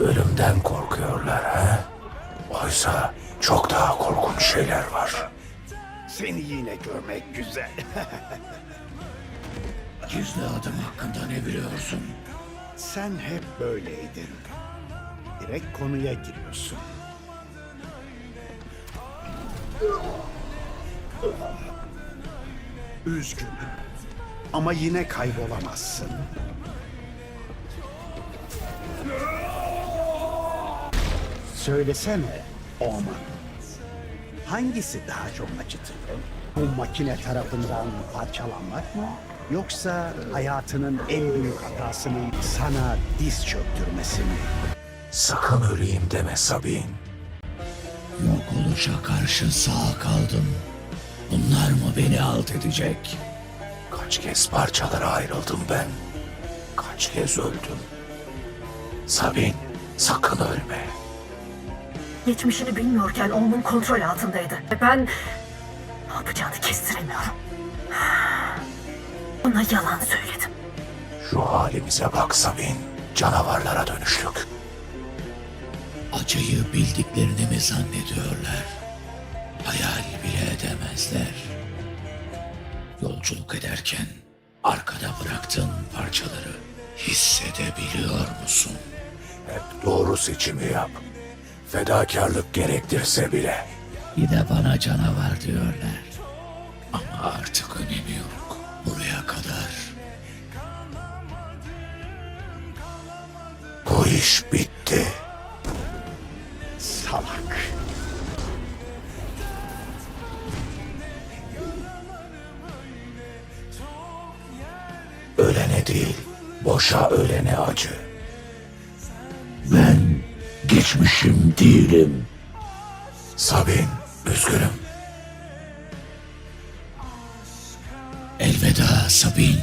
Ölümden korkuyorlar ha? Oysa çok daha korkunç şeyler var. Seni yine görmek güzel. Gizli adım hakkında ne biliyorsun? Sen hep böyleydin. Direkt konuya giriyorsun. Üzgünüm. Ama yine kaybolamazsın. Söylesene Oman. Hangisi daha çok acıtıyor? Bu makine tarafından parçalanmak mı? Yoksa hayatının en büyük hatasının sana diz çöktürmesi mi? Sakın öleyim deme Sabin. Yok oluşa karşı sağ kaldım. Bunlar mı beni alt edecek? Kaç kez parçalara ayrıldım ben. Kaç kez öldüm. Sabin, sakın ölme. Geçmişini bilmiyorken onun kontrol altındaydı. Ve ben ne yapacağını kestiremiyorum. Ona yalan söyledim. Şu halimize bak Sabin. Canavarlara dönüştük. Acıyı bildiklerini mi zannediyorlar? Hayal bile edemezler. Yolculuk ederken arkada bıraktığın parçaları hissedebiliyor musun? Hep doğru seçimi yap. Fedakarlık gerektirse bile. Bir de bana canavar diyorlar. Ama artık önemi yok. Buraya kadar. Bu iş bitti. Salak. Ölene değil, boşa ölene acı. Ben geçmişim değilim. Sabin, üzgünüm. Elveda Sabin.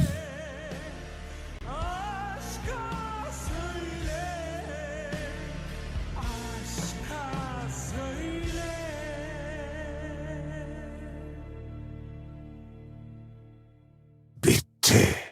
Bitti.